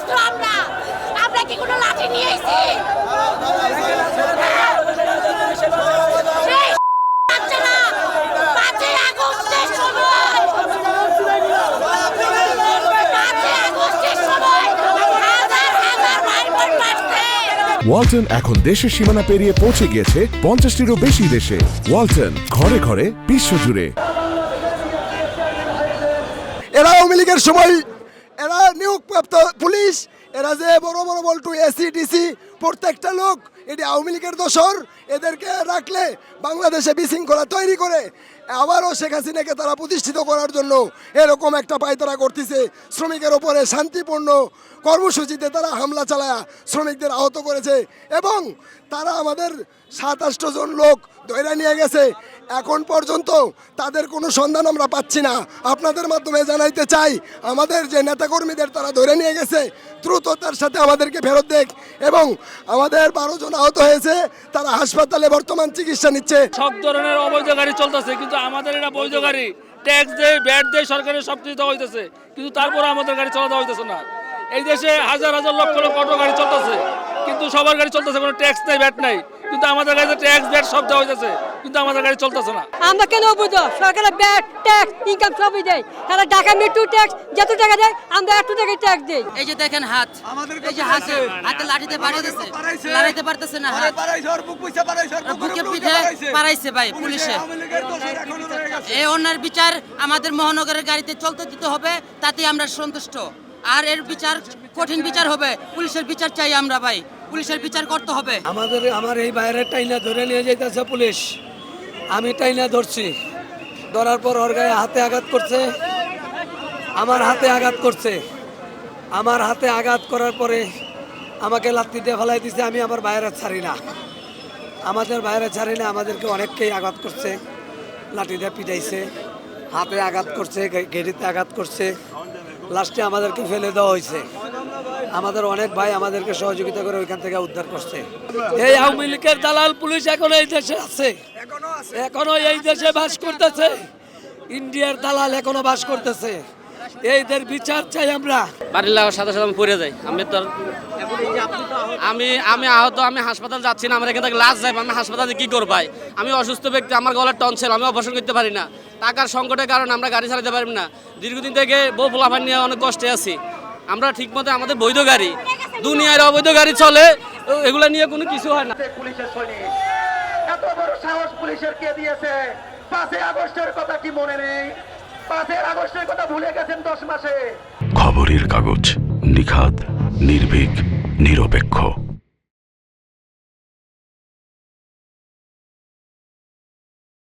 অস্ত্র আমরা। আমরা কি কোনো লাঠি নিয়ে এসেছি? ওয়ালটন এখন দেশের সীমানা পেরিয়ে পৌঁছে গিয়েছে পঞ্চাশটিরও বেশি দেশে। ওয়ালটন ঘরে ঘরে বিশ্বজুড়ে। এরা আওয়ামী লীগের সময় এরা নিয়োগপ্রাপ্ত পুলিশ, এরা যে বড় বড় বল্টু, এসি, ডিসি, প্রত্যেকটা লোক, এটি আওয়ামী লীগের দোসর এদেরকে রাখলে বাংলাদেশে বিশৃঙ্খলা তৈরি করে। আবারও শেখ হাসিনাকে তারা প্রতিষ্ঠিত করার জন্য এরকম একটা পায়তারা করতেছে। শ্রমিকের ওপরে শান্তিপূর্ণ কর্মসূচিতে তারা হামলা চালায়া শ্রমিকদের আহত করেছে এবং তারা আমাদের সাত জন লোক ধরে নিয়ে গেছে। এখন পর্যন্ত তাদের কোনো সন্ধান আমরা পাচ্ছি না। আপনাদের মাধ্যমে জানাইতে চাই, আমাদের যে নেতাকর্মীদের তারা ধরে নিয়ে গেছে, দ্রুততার সাথে আমাদেরকে ফেরত দেখ এবং আমাদের বারো জন আহত হয়েছে, তারা হাসপাতালে বর্তমান চিকিৎসা নিচ্ছে। সব ধরনের অবৈধ গাড়ি চলতেছে, কিন্তু আমাদের এটা বৈধ গাড়ি ট্যাক্স দেয়, ব্যাট দেয়, সরকারের সব কিছু দেওয়া হইতেছে, কিন্তু তারপরে আমাদের গাড়ি চলা দেওয়া হইতেছে না। এই দেশে হাজার হাজার লক্ষ লক্ষ অটো গাড়ি চলতেছে, কিন্তু সবার গাড়ি চলতেছে, কোনো ট্যাক্স নাই, ব্যাট নাই। কিন্তু আমাদের গাড়িতে ট্যাক্স ব্যাট সব দেওয়া হইতেছে কিন্তু আমাদের গাড়ি চলতেছে না। আমরা কেন বুঝো সরকারের ব্যাট ট্যাক্স ইনকাম সবই দেয়। তারা ঢাকা মেট্রো ট্যাক্স যত টাকা দেয় আমরা একটু টাকা ট্যাক্স দিই। এই যে দেখেন হাত এই যে হাতে হাতে লাঠিতে লড়াইতে পারতেছে না হাত। বুকে পিঠে পারাইছে ভাই পুলিশে এই অন্যার বিচার আমাদের মহানগরের গাড়িতে চলতে দিতে হবে তাতে আমরা সন্তুষ্ট। আর এর বিচার কঠিন বিচার হবে। পুলিশের বিচার চাই আমরা ভাই। পুলিশের বিচার করতে হবে। আমাদের, আমার এই বাইরের টাইনা ধরে নিয়ে যাইতেছে পুলিশ। আমি টাইনা ধরছি। ধরার পর ওর গায়ে হাতে আঘাত করছে। আমার হাতে আঘাত করছে। আমার হাতে আঘাত করার পরে আমাকে লাত্তি দিয়ে ফেলাই দিছে, আমি আমার বাইরে ছাড়ি না। আমাদের বাইরে ছাড়ি না, আমাদেরকে অনেককেই আঘাত করছে। লাঠি দিয়ে পিটাইছে। হাতে আঘাত করছে গেড়িতে আঘাত করছে। লাস্টে আমাদেরকে ফেলে দেওয়া হয়েছে। আমাদের অনেক ভাই আমাদেরকে সহযোগিতা করে ওইখান থেকে উদ্ধার করছে। এই আওয়ামী লীগের দালাল পুলিশ এখনও এই দেশে আছে। এখনও এই দেশে বাস করতেছে। ইন্ডিয়ার দালাল এখনও বাস করতেছে। এইদের বিচার চাই আমরা। বাড়ির লাগার সাথে সাথে আমি পড়ে যাই। আমি তো আমি আমি আহত আমি হাসপাতাল যাচ্ছি না আমার এখান থেকে লাশ যাই আমি হাসপাতালে কি করব ভাই? আমি অসুস্থ ব্যক্তি আমার গলার টনসেল আমি অপারেশন করতে পারি না। টাকার সংকটের কারণে আমরা গাড়ি চালাতে পারি না। দীর্ঘদিন থেকে বউ ফলাফান নিয়ে অনেক কষ্টে আছি। আমরা ঠিকমতো আমাদের বৈধ গাড়ি দুনিয়ার অবৈধ গাড়ি চলে এগুলো নিয়ে কোনো কিছু হয় না। পুলিশের সৈনিক এত বড় সাহস পুলিশের কে দিয়েছে? পাঁচই আগস্টের কথা কি মনে নেই? পাঁচই আগস্টের কথা ভুলে গেছেন দশ মাসে। খবরের কাগজ নিখাদ নির্ভীক। নিরপেক্ষ।